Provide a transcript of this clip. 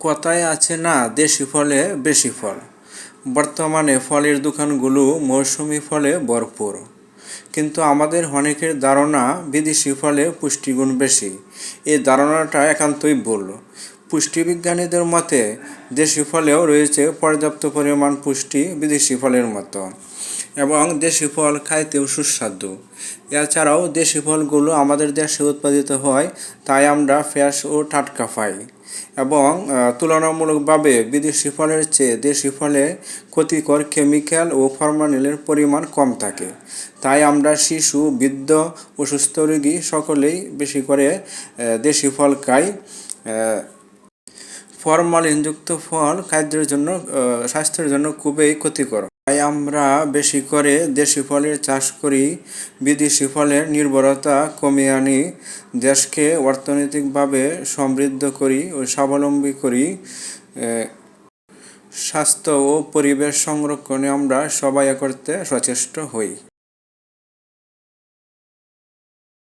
কথায় আছে না, দেশি ফলে বেশি ফল। বর্তমানে ফলের দোকানগুলো মৌসুমি ফলে ভরপুর। কিন্তু আমাদের অনেকের ধারণা, বিদেশি ফলে পুষ্টিগুণ বেশি। এই ধারণাটা একান্তই ভুল। পুষ্টিবিজ্ঞানীদের মতে, দেশি ফলেও রয়েছে পর্যাপ্ত পরিমাণ পুষ্টি বিদেশি ফলের মতো এবং দেশি ফল খাইতেও সুস্বাদু। এছাড়াও দেশি ফলগুলো আমাদের দেশে উৎপাদিত হয়, তাই আমরা ফ্রেশ ও টাটকা পাই এবং তুলনামূলকভাবে বিদেশি ফলের চেয়ে দেশি ফলে ক্ষতিকর কেমিক্যাল ও ফরমালিনের পরিমাণ কম থাকে। তাই আমরা শিশু, বৃদ্ধ, অসুস্থ রোগী সকলেই বেশি করে দেশি ফল খাই ফরমালিনযুক্ত ফল খাদ্যের জন্য স্বাস্থ্যের জন্য খুবই ক্ষতিকর। তাই আমরা বেশি করে দেশি ফলের চাষ করি, বিদেশি ফলের নির্ভরতা কমিয়ে আনি, দেশকে অর্থনৈতিকভাবে সমৃদ্ধ করি ও স্বাবলম্বী করি। স্বাস্থ্য ও পরিবেশ সংরক্ষণে আমরা সবাই করতে সচেষ্ট হই।